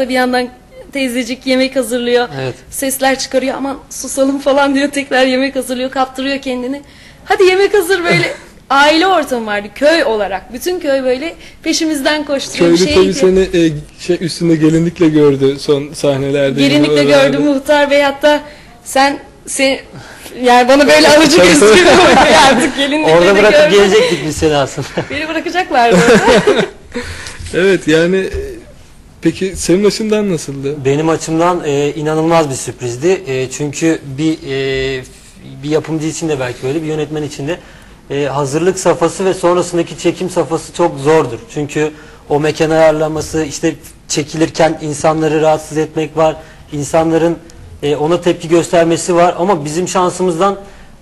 Bir yandan teyzecik yemek hazırlıyor. Evet. Sesler çıkarıyor aman susalım falan diyor tekrar yemek hazırlıyor kaptırıyor kendini. Hadi yemek hazır böyle aile ortamı vardı köy olarak. Bütün köy böyle peşimizden koşturuyor. Köylü şeye tabii seni e, şey üstünde gelinlikle gördü son sahnelerde. Gelinlikle gördüm muhtar bey hatta sen sen yani bana böyle alıcı gözüküyor artık gelinlikle Orada bırakıp gördüm. gelecektik biz seni aslında. Beni bırakacaklardı orada. Evet yani peki senin açından nasıldı? Benim açımdan e, inanılmaz bir sürprizdi. E, çünkü bir e, bir yapımcı için de belki öyle, bir yönetmen için de e, hazırlık safhası ve sonrasındaki çekim safhası çok zordur. Çünkü o mekan ayarlaması, işte çekilirken insanları rahatsız etmek var, insanların e, ona tepki göstermesi var. Ama bizim şansımızdan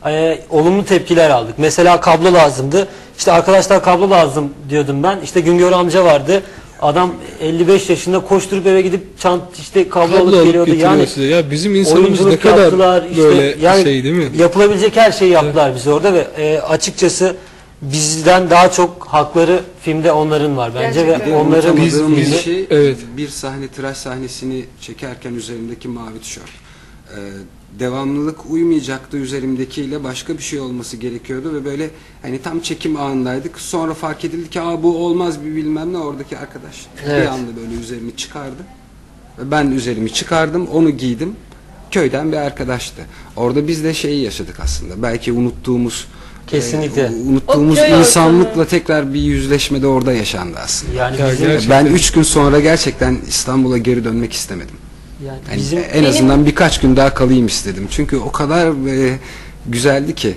e, olumlu tepkiler aldık. Mesela kablo lazımdı. İşte arkadaşlar kablo lazım diyordum ben. İşte Güngör amca vardı. Adam 55 yaşında koşturup eve gidip çant işte kablo, Kablo alıp geliyordu. Yani size. Ya bizim insanımız ne kadar yaptılar. işte böyle yani şey değil mi? Yapılabilecek her şeyi yaptılar bize orada ve e, açıkçası bizden daha çok hakları filmde onların var bence Gerçekten. ve onların Biz- biz- bir şey evet. bir sahne tıraş sahnesini çekerken üzerimdeki mavi tişört. Ee, devamlılık uymayacaktı üzerimdekiyle başka bir şey olması gerekiyordu ve böyle hani tam çekim anındaydık. Sonra fark edildi ki Aa, bu olmaz bir bilmem ne oradaki arkadaş Evet. bir anda böyle üzerimi çıkardı. Ve ben üzerimi çıkardım onu giydim. Köyden bir arkadaştı. Orada biz de şeyi yaşadık aslında. Belki unuttuğumuz Kesinlikle. e, unuttuğumuz O köy insanlıkla ortamı. tekrar bir yüzleşme de orada yaşandı aslında. yani. Ben üç gün sonra gerçekten İstanbul'a geri dönmek istemedim. Yani Yani bizim en azından birkaç gün daha kalayım istedim. Çünkü o kadar e, güzeldi ki.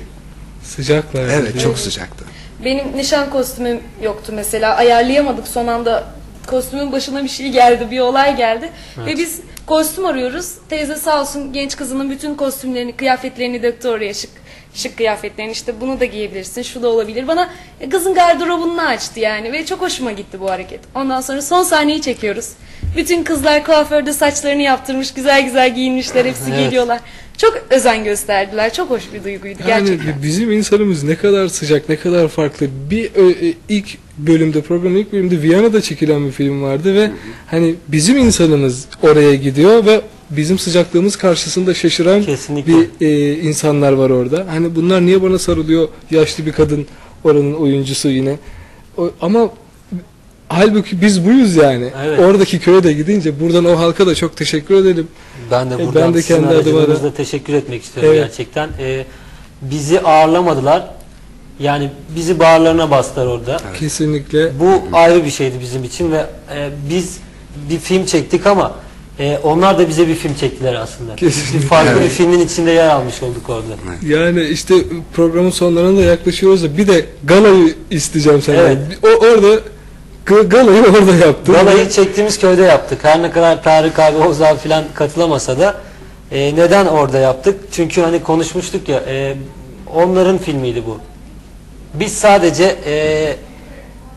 Sıcaklar. Evet çok sıcaktı. Benim nişan kostümüm yoktu mesela. Ayarlayamadık son anda. Kostümün başına bir şey geldi, bir olay geldi. Ve biz kostüm arıyoruz. Teyze sağ olsun genç kızının bütün kostümlerini, kıyafetlerini döktü oraya şık. Şık kıyafetlerini işte bunu da giyebilirsin, şu da olabilir. Bana e, kızın gardırobunu açtı yani ve çok hoşuma gitti bu hareket. Ondan sonra son sahneyi çekiyoruz. Bütün kızlar kuaförde saçlarını yaptırmış, güzel güzel giyinmişler, hepsi Evet. geliyorlar. Çok özen gösterdiler. Çok hoş bir duyguydu Yani gerçekten. bizim insanımız ne kadar sıcak, ne kadar farklı. Bir ö- e, ilk bölümde, programın ilk bölümde Viyana'da çekilen bir film vardı ve hani bizim insanımız oraya gidiyor ve bizim sıcaklığımız karşısında şaşıran Kesinlikle. bir e, insanlar var orada. Hani bunlar niye bana sarılıyor? Yaşlı bir kadın oranın oyuncusu yine. O, ama halbuki biz buyuz yani. Evet. Oradaki köye de gidince buradan o halka da çok teşekkür edelim. ben de E, buradan ben de sizin kendi aracılığınızla teşekkür etmek istiyorum Evet. gerçekten. E, bizi ağırlamadılar. Yani bizi bağırlarına bastılar orada. Kesinlikle. Bu ayrı bir şeydi bizim için ve e, biz bir film çektik ama e, onlar da bize bir film çektiler aslında. Kesinlikle. Bir farklı bir filmin içinde yer almış olduk orada. Yani işte programın sonlarına da yaklaşıyoruz da bir de galayı isteyeceğim senden. Evet. O orada g- galayı orada yaptın. Galayı çektiğimiz köyde yaptık. Her ne kadar Tarık abi, Oğuz abi falan katılamasa da e, neden orada yaptık? Çünkü hani konuşmuştuk ya e, onların filmiydi bu. Biz sadece e,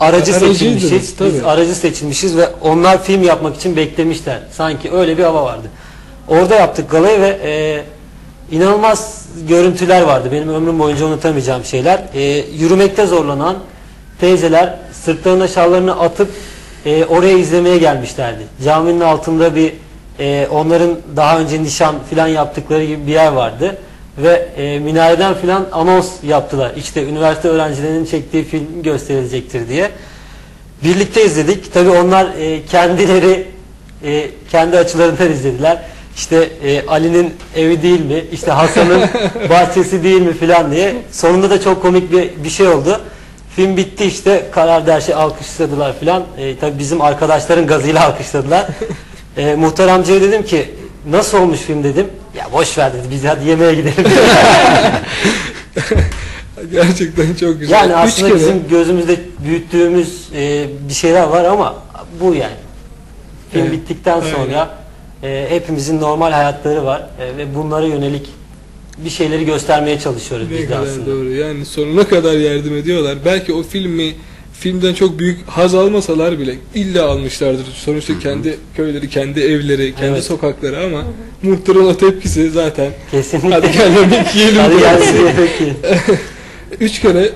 aracı Aracıydınız, seçilmişiz. Biz tabii. aracı seçilmişiz ve onlar film yapmak için beklemişler. Sanki öyle bir hava vardı. Orada yaptık galayı ve e, inanılmaz görüntüler vardı. Benim ömrüm boyunca unutamayacağım şeyler. E, yürümekte zorlanan teyzeler sırtlarına şallarını atıp e, oraya izlemeye gelmişlerdi. Caminin altında bir e, onların daha önce nişan filan yaptıkları gibi bir yer vardı. Ve e, minareden filan anons yaptılar. İşte üniversite öğrencilerinin çektiği film gösterilecektir diye. Birlikte izledik. Tabii onlar e, kendileri e, kendi açılarından izlediler. İşte e, Ali'nin evi değil mi? İşte Hasan'ın bahçesi değil mi filan diye. Sonunda da çok komik bir bir şey oldu. Film bitti işte karar der şey alkışladılar filan. E, tabii bizim arkadaşların gazıyla alkışladılar. E, muhtar amcaya dedim ki nasıl olmuş film dedim. Ya boş ver dedi biz hadi yemeğe gidelim. Gerçekten çok güzel. yani Üç aslında kere- bizim gözümüzde büyüttüğümüz e, bir şeyler var ama bu yani. Film Evet, bittikten aynen. sonra e, hepimizin normal hayatları var e, ve bunlara yönelik bir şeyleri göstermeye çalışıyoruz ne biz de aslında. doğru. Yani sonuna kadar yardım ediyorlar. Belki o filmi filmden çok büyük haz almasalar bile illa almışlardır. Sonuçta kendi köyleri, kendi evleri, kendi Evet. sokakları ama muhtarın o tepkisi zaten. Kesinlikle. Hadi gel yemek yiyelim. Hadi yiyelim. Üç kere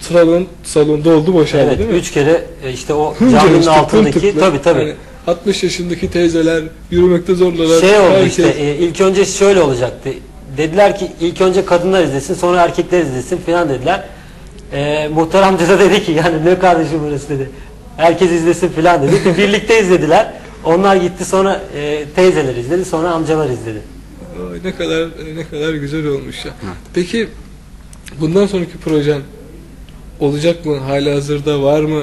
salon salon doldu boşaldı Evet, değil mi? üç kere e, işte o Hınca caminin işte, altındaki pıntıklı. tabi tabi. Hani 60 yaşındaki teyzeler, yürümekte zorlanan Şey oldu herkes. işte e, ilk önce şöyle olacaktı. Dediler ki ilk önce kadınlar izlesin sonra erkekler izlesin filan dediler. E, muhtar amca da dedi ki yani ne kardeşim burası dedi. Herkes izlesin filan dedi. Birlikte izlediler. Onlar gitti sonra e, teyzeler izledi sonra amcalar izledi. Ay, ne kadar ne kadar güzel olmuş ya. Peki bundan sonraki projen olacak mı? Hala hazırda var mı?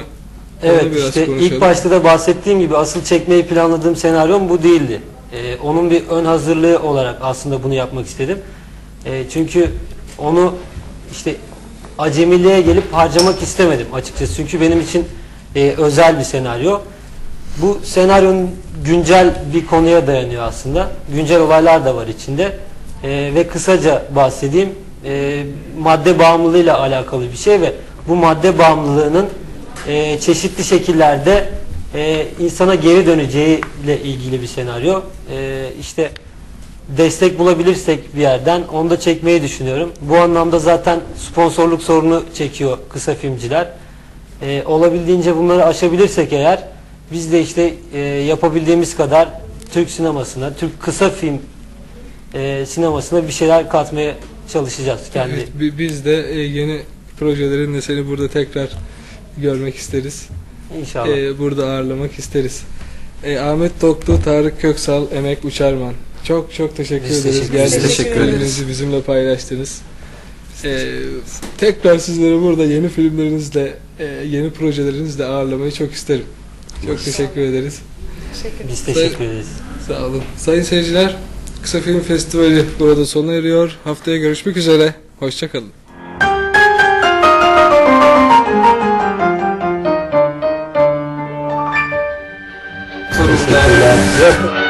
Onu Evet biraz işte konuşalım. ilk başta da bahsettiğim gibi asıl çekmeyi planladığım senaryom bu değildi. Ee, onun bir ön hazırlığı olarak aslında bunu yapmak istedim. Ee, çünkü onu işte acemiliğe gelip harcamak istemedim açıkçası. Çünkü benim için e, özel bir senaryo. Bu senaryonun güncel bir konuya dayanıyor aslında. Güncel olaylar da var içinde. Ee, ve kısaca bahsedeyim. Ee, madde bağımlılığıyla alakalı bir şey ve bu madde bağımlılığının e, çeşitli şekillerde e, insana geri döneceğiyle ilgili bir senaryo. E, işte destek bulabilirsek bir yerden onu da çekmeyi düşünüyorum. Bu anlamda zaten sponsorluk sorunu çekiyor kısa filmciler. E, olabildiğince bunları aşabilirsek eğer biz de işte e, yapabildiğimiz kadar Türk sinemasına, Türk kısa film e, sinemasına bir şeyler katmaya çalışacağız kendi. Evet, bi- biz de e, yeni projelerinle seni burada tekrar görmek isteriz. İnşallah. E, burada ağırlamak isteriz. E, Ahmet Doklu, Tarık Köksal, Emek Uçarman. Çok çok teşekkür Biz ederiz. teşekkür ederiz. Geldiğiniz Teşekkür ederiz. bizimle paylaştınız. E, tekrar sizleri burada yeni filmlerinizle, e, yeni projelerinizle ağırlamayı çok isterim. Çok teşekkür ederiz. Teşekkür Biz teşekkür ederiz. Sağ olun. Sayın seyirciler, Kısa Film Festivali burada sona eriyor. Haftaya görüşmek üzere. Hoşçakalın. Teşekkürler.